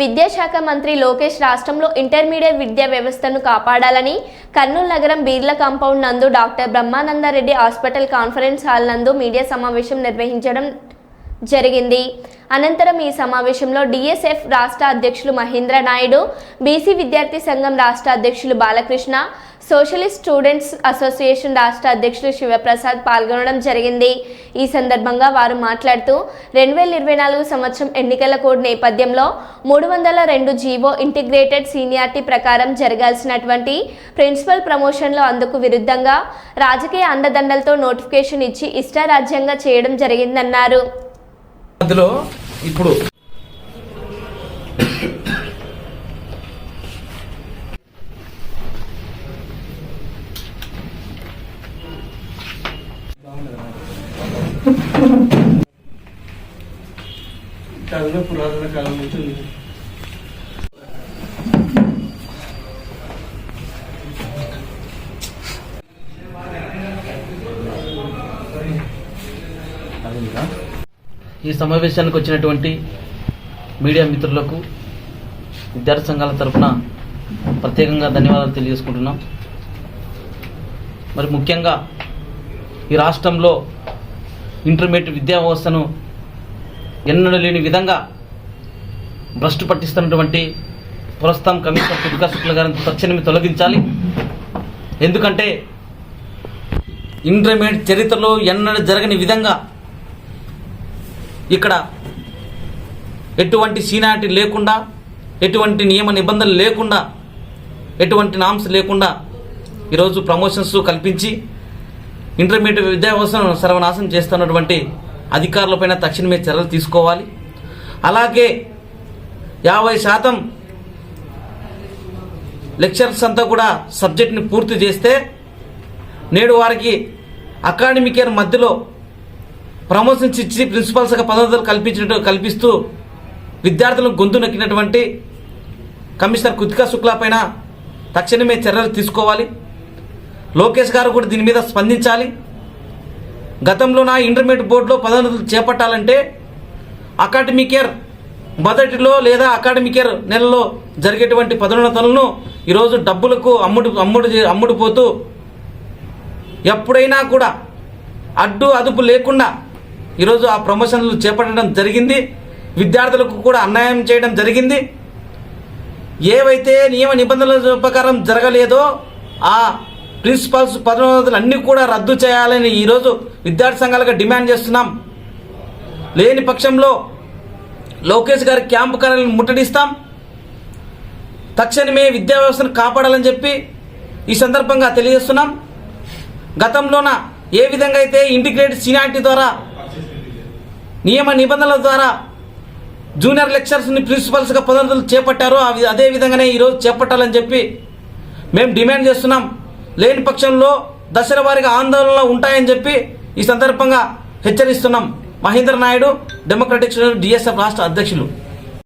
విద్యాశాఖ మంత్రి లోకేష్ రాష్ట్రంలో ఇంటర్మీడియట్ విద్యా వ్యవస్థను కాపాడాలని కర్నూలు నగరం బీర్ల కాంపౌండ్ నందు doctor Brahmanandareddy hospital conference hall నందు మీడియా సమావేశం నిర్వహించడం జరిగింది. అనంతరం ఈ సమావేశంలో డిఎస్ఎఫ్ రాష్ట్ర అధ్యక్షులు మహేంద్ర నాయుడు బీసీ విద్యార్థి సంఘం రాష్ట్ర అధ్యక్షులు బాలకృష్ణ సోషలిస్ట్ స్టూడెంట్స్ అసోసియేషన్ రాష్ట్ర అధ్యక్షులు శివప్రసాద్ పాల్గొనడం జరిగింది. ఈ సందర్భంగా వారు మాట్లాడుతూ రెండు వేల ఇరవై నాలుగు సంవత్సరం ఎన్నికల కోడ్ నేపథ్యంలో మూడు వందల రెండు జీవో ఇంటిగ్రేటెడ్ సీనియారిటీ ప్రకారం జరగాల్సినటువంటి ప్రిన్సిపల్ ప్రమోషన్లో అందుకు విరుద్ధంగా రాజకీయ అండదండలతో నోటిఫికేషన్ ఇచ్చి ఇష్టారాజ్యంగా చేయడం జరిగిందన్నారు. ఇప్పుడు కాలంలో పురాతన కాలం నుంచి ఉంది. ఈ సమావేశానికి వచ్చినటువంటి మీడియా మిత్రులకు విద్యార్థి సంఘాల తరఫున ప్రత్యేకంగా ధన్యవాదాలు తెలియజేసుకుంటున్నాం. మరి ముఖ్యంగా ఈ రాష్ట్రంలో ఇంటర్మీడియట్ విద్యా వ్యవస్థను ఎన్నడూ లేని విధంగా భ్రష్టు పట్టిస్తున్నటువంటి పురస్థాం కమిషనర్ దుర్గా శుక్ల గారిని తక్షణమే తొలగించాలి. ఎందుకంటే ఇంటర్మీడియట్ చరిత్రలో ఎన్నడూ జరగని విధంగా ఇక్కడ ఎటువంటి సీనారిటీ లేకుండా ఎటువంటి నియమ నిబంధనలు లేకుండా ఎటువంటి నామ్స్ లేకుండా ఈరోజు ప్రమోషన్స్ కల్పించి ఇంటర్మీడియట్ విద్యా వ్యవస్థను సర్వనాశనం చేస్తున్నటువంటి అధికారులపైన తక్షణమే చర్యలు తీసుకోవాలి. అలాగే యాభై శాతం లెక్చర్స్ అంతా కూడా సబ్జెక్ట్ని పూర్తి చేస్తే నేడు వారికి అకాడమిక్ ఇయర్ మధ్యలో ప్రమోషన్స్ ఇచ్చి ప్రిన్సిపల్స్గా పదోన్నతులు కల్పించినట్టు కల్పిస్తూ విద్యార్థులను గొంతు నొక్కినటువంటి కమిషనర్ కుతికా శుక్లా పైన తక్షణమే చర్యలు తీసుకోవాలి. లోకేష్ గారు కూడా దీని మీద స్పందించాలి. గతంలో నా ఇంటర్మీడియట్ బోర్డులో పదోన్నతులు చేపట్టాలంటే అకాడమిక్ ఇయర్ మొదటిలో లేదా అకాడమిక్ ఇయర్ నెలలో జరిగేటువంటి పదోన్నతులను ఈరోజు డబ్బులకు అమ్ముడు అమ్ముడు అమ్ముడుపోతూ ఎప్పుడైనా కూడా అడ్డు అదుపు లేకుండా ఈరోజు ఆ ప్రమోషన్లు చేపట్టడం జరిగింది. విద్యార్థులకు కూడా అన్యాయం చేయడం జరిగింది. ఏవైతే నియమ నిబంధనల ప్రకారం జరగలేదో ఆ ప్రిన్సిపాల్స్ పదోన్నతులు అన్నీ కూడా రద్దు చేయాలని ఈరోజు విద్యార్థి సంఘాలుగా డిమాండ్ చేస్తున్నాం. లేని పక్షంలో లోకేష్ గారి క్యాంపు కార్యాలను ముట్టడిస్తాం. తక్షణమే విద్యా వ్యవస్థను కాపాడాలని చెప్పి ఈ సందర్భంగా తెలియజేస్తున్నాం. గతంలోన ఏ విధంగా అయితే ఇంటిగ్రేటెడ్ సీనియారిటీ ద్వారా నియమ నిబంధనల ద్వారా జూనియర్ లెక్చర్స్ని ప్రిన్సిపల్స్గా పదోన్నతులు చేపట్టారో ఆ అదే విధంగానే ఈరోజు చేపట్టాలని చెప్పి మేము డిమాండ్ చేస్తున్నాం. లేని పక్షంలో దశల వారిగా ఆందోళనలు ఉంటాయని చెప్పి ఈ సందర్భంగా హెచ్చరిస్తున్నాం మహేంద్ర నాయుడు డెమోక్రటిక్ డిఎస్ఎఫ్ రాష్ట్ర అధ్యక్షులు.